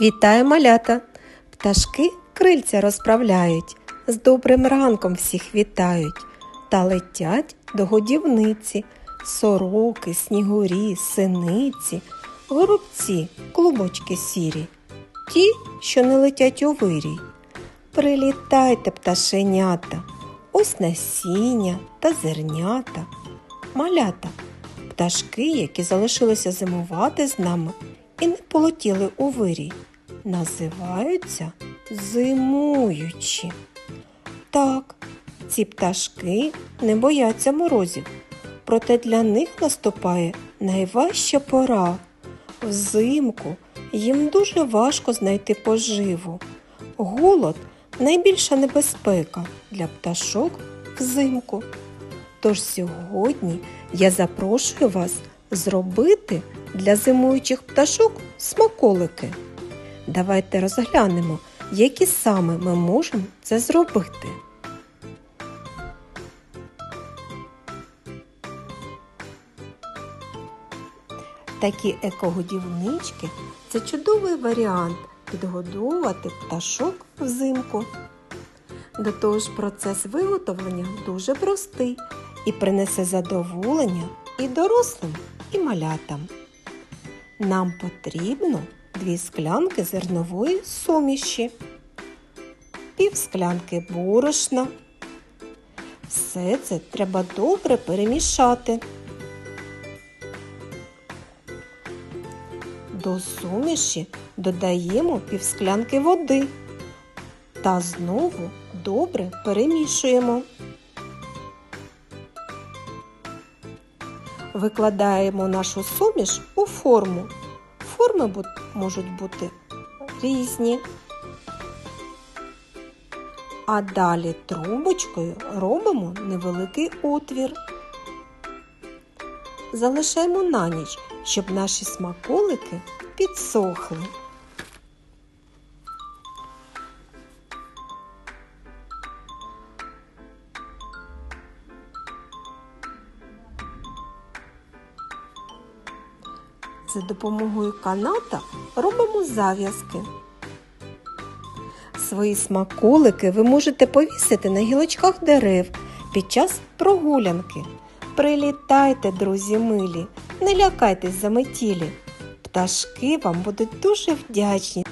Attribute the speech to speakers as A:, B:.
A: Вітаю малята! Пташки крильця розправляють, з добрим ранком всіх вітають та летять до годівниці, сороки, снігурі, синиці, горобці, клубочки сірі, ті, що не летять у вирій. Прилітайте, пташенята, ось насіння та зернята, малята, пташки, які залишилися зимувати з нами і не полетіли у вирій, називаються зимуючі. Так, ці пташки не бояться морозів, проте для них наступає найважча пора. Взимку їм дуже важко знайти поживу. Голод найбільша небезпека для пташок взимку. Тож сьогодні я запрошую вас зробити для зимуючих пташок смаколики. Давайте розглянемо, які саме ми можемо це зробити. Такі екогодівнички це чудовий варіант підгодовувати пташок взимку. До того ж, процес виготовлення дуже простий і принесе задоволення і дорослим, і малятам. Нам потрібно дві склянки зернової суміші, пів склянки борошна. Все це треба добре перемішати. До суміші додаємо півсклянки води та знову добре перемішуємо. Викладаємо нашу суміш у форму. Форми можуть бути різні. А далі трубочкою робимо невеликий отвір. Залишаємо на ніч, щоб наші смаколики підсохли. За допомогою каната робимо зав'язки. Свої смаколики ви можете повісити на гілочках дерев під час прогулянки. Прилітайте, друзі милі, не лякайтесь заметілі. Пташки вам будуть дуже вдячні